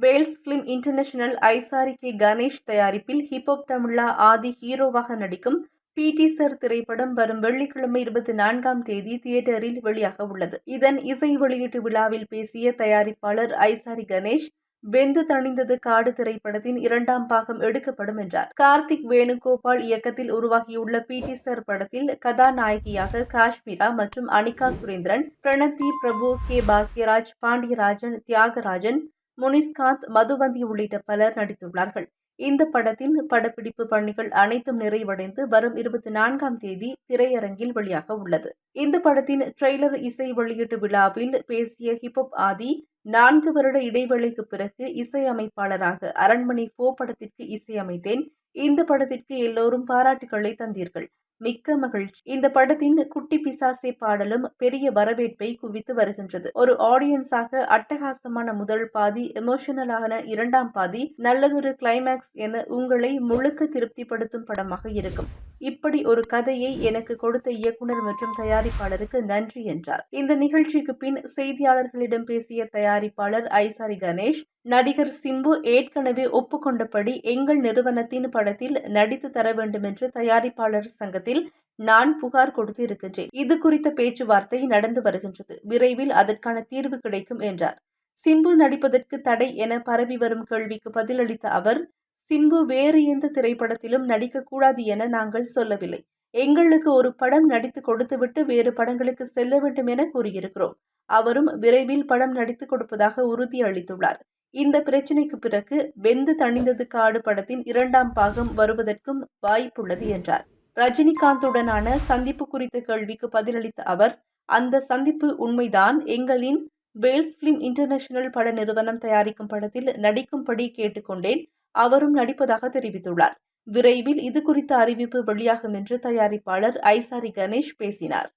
Vels film international Ishari K Ganesh தயாரிப்பில் hip hop தமிழா ஆதி ஹீரோவாக நடிக்கும் பிடி சர் திரைப்படம் வரும் வெள்ளிக்கிழமை இருபத்தி நான்காம் தேதி தியேட்டரில் வெளியாக உள்ளது. இதன் இசை வெளியீட்டு விழாவில் பேசிய தயாரிப்பாளர் ஐசாரி கணேஷ் வெந்து தணிந்தது காடு திரைப்படத்தின் இரண்டாம் பாகம் எடுக்கப்படும் என்றார். கார்த்திக் வேணுகோபால் இயக்கத்தில் உருவாகியுள்ள பிடி சர் படத்தில் கதாநாயகியாக காஷ்மீரா மற்றும் அனிகா சுரேந்திரன் பிரணதி பிரபு கே பாக்யராஜ் பாண்டியராஜன் தியாகராஜன் முனிஸ்காந்த் மதுவந்தி உள்ளிட்ட பலர் நடித்துள்ளார்கள். இந்த படத்தின் படப்பிடிப்பு பணிகள் அனைத்தும் நிறைவடைந்து வரும் இருபத்தி நான்காம் தேதி திரையரங்கில் வெளியாக உள்ளது. இந்த படத்தின் ட்ரெய்லர் இசை வெளியீட்டு விழாவில் பேசிய ஹிப்ஹப் ஆதி நான்கு வருட இடைவெளிக்கு பிறகு இசையமைப்பாளராக அரண்மனை போ படத்திற்கு இசையமைத்தேன். இந்த படத்திற்கு எல்லோரும் பாராட்டுகளை தந்தீர்கள். மிக்க மகிழ்ச்சி. இந்த படத்தின் குட்டி பிசாசே பாடலும் பெரிய வரவேற்பை குவித்து வருகின்றது. ஒரு ஆடியன்ஸாக அட்டகாசமான முதல் பாதி எமோஷனலான இரண்டாம் பாதி நல்லதொரு கிளைமேக்ஸ் என உங்களை முழுக்க திருப்திப்படுத்தும் படமாக இருக்கும். இப்படி ஒரு கதையை எனக்கு கொடுத்த இயக்குனர் மற்றும் தயாரிப்பாளருக்கு நன்றி என்றார். இந்த நிகழ்ச்சிக்கு பின் செய்தியாளர்களிடம் பேசிய தயாரிப்பாளர் ஐசாரி கணேஷ் நடிகர் சிம்பு ஏற்கனவே ஒப்புக்கொண்டபடி எங்கள் நிறுவனத்தின் படத்தில் நடித்து தர வேண்டும் என்று தயாரிப்பாளர் சங்கத்தில் நான் புகார் கொடுத்து இருக்கின்றேன் இது குறித்த பேச்சுவார்த்தை நடந்து வருகின்றது. விரைவில் அதற்கான தீர்வு கிடைக்கும் என்றார். சிம்பு நடிப்பதற்கு தடை என பரவி வரும் கேள்விக்கு பதிலளித்த அவர் சிம்பு வேறு எந்த திரைப்படத்திலும் நடிக்கக்கூடாது என நாங்கள் சொல்லவில்லை. எங்களுக்கு ஒரு படம் நடித்து கொடுத்துவிட்டு வேறு படங்களுக்கு செல்ல வேண்டும் என கூறியிருக்கிறோம். அவரும் விரைவில் படம் நடித்து கொடுப்பதாக உறுதி அளித்துள்ளார் இந்த பிரச்சினைக்கு பிறகு வெந்து தணிந்தது காடு படத்தின் இரண்டாம் பாகம் வருவதற்கும் வாய்ப்புள்ளது என்றார். ரஜினிகாந்துடனான சந்திப்பு குறித்த கேள்விக்கு பதிலளித்த அவர் அந்த சந்திப்பு உண்மைதான். எங்களின் வேல்ஸ் பிலிம் இன்டர்நேஷனல் பட நிறுவனம் தயாரிக்கும் படத்தில் நடிக்கும்படி கேட்டுக்கொண்டேன். அவரும் நடிப்பதாக தெரிவித்துள்ளார். விரைவில் இது குறித்த அறிவிப்பு வெளியாகும் என்று தயாரிப்பாளர் ஐசாரி கணேஷ் பேசினார்.